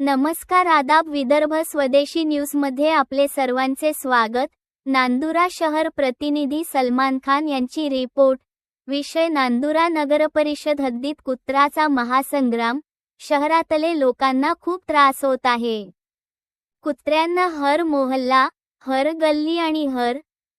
नमस्कार आदाब विदर्भ स्वदेशी न्यूजमध्ये आपले सर्वांचे स्वागत. नांदुरा शहर प्रतिनिधी सलमान खान यांची रिपोर्ट. विषय नांदुरा नगरपरिषद हद्दीत कुत्राचा महासंग्राम. शहरातले लोकांना खूप त्रास होत आहे. कुत्र्यांना हर मोहल्ला हर गल्ली आणि हर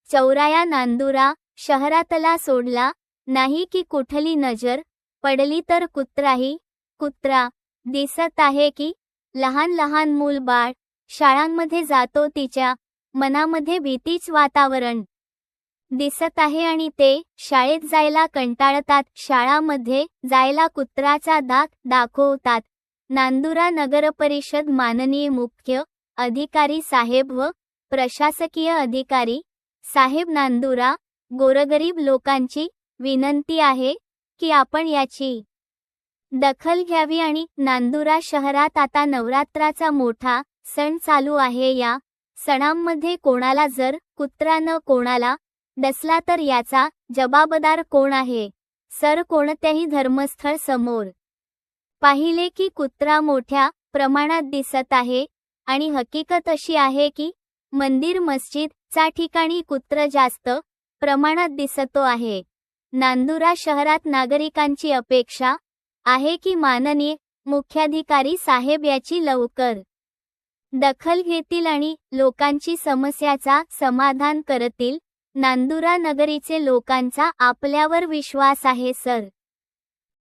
चौराया नांदुरा शहरातला सोडला नाही की कुठली नजर पडली तर कुत्राही कुत्रा दिसत आहे की लहान लहान मूल बाळ शाळांमध्ये जातो तिच्या मनामध्ये भीतीच वातावरण दिसत आहे आणि ते शाळेत जायला कंटाळतात. शाळामध्ये जायला कुत्राचा दात दाखवतात. नांदुरा नगरपरिषद माननीय मुख्य अधिकारी साहेब व प्रशासकीय अधिकारी साहेब नांदुरा गोरगरीब लोकांची विनंती आहे की आपण याची दखल घ्यावी आणि नांदुरा शहरात आता नवरात्राचा मोठा सण चालू आहे. या सणांमध्ये कोणाला जर कुत्रा न कोणाला डसला तर याचा जबाबदार कोण आहे? सर कोणत्याही धर्मस्थळ समोर. पाहिले की कुत्रा मोठ्या प्रमाणात दिसत आहे आणि हकीकत अशी आहे की मंदिर मस्जिद चा ठिकाणी कुत्र जास्त प्रमाणात दिसतो आहे. नांदुरा शहरात नागरिकांची अपेक्षा आहे की माननीय मुख्याधिकारी साहेब याची लवकर दखल घेतील आणि लोकांची समस्याचा समाधान करतील? नांदुरा नगरीचे लोकांचा आपल्यावर विश्वास आहे सर.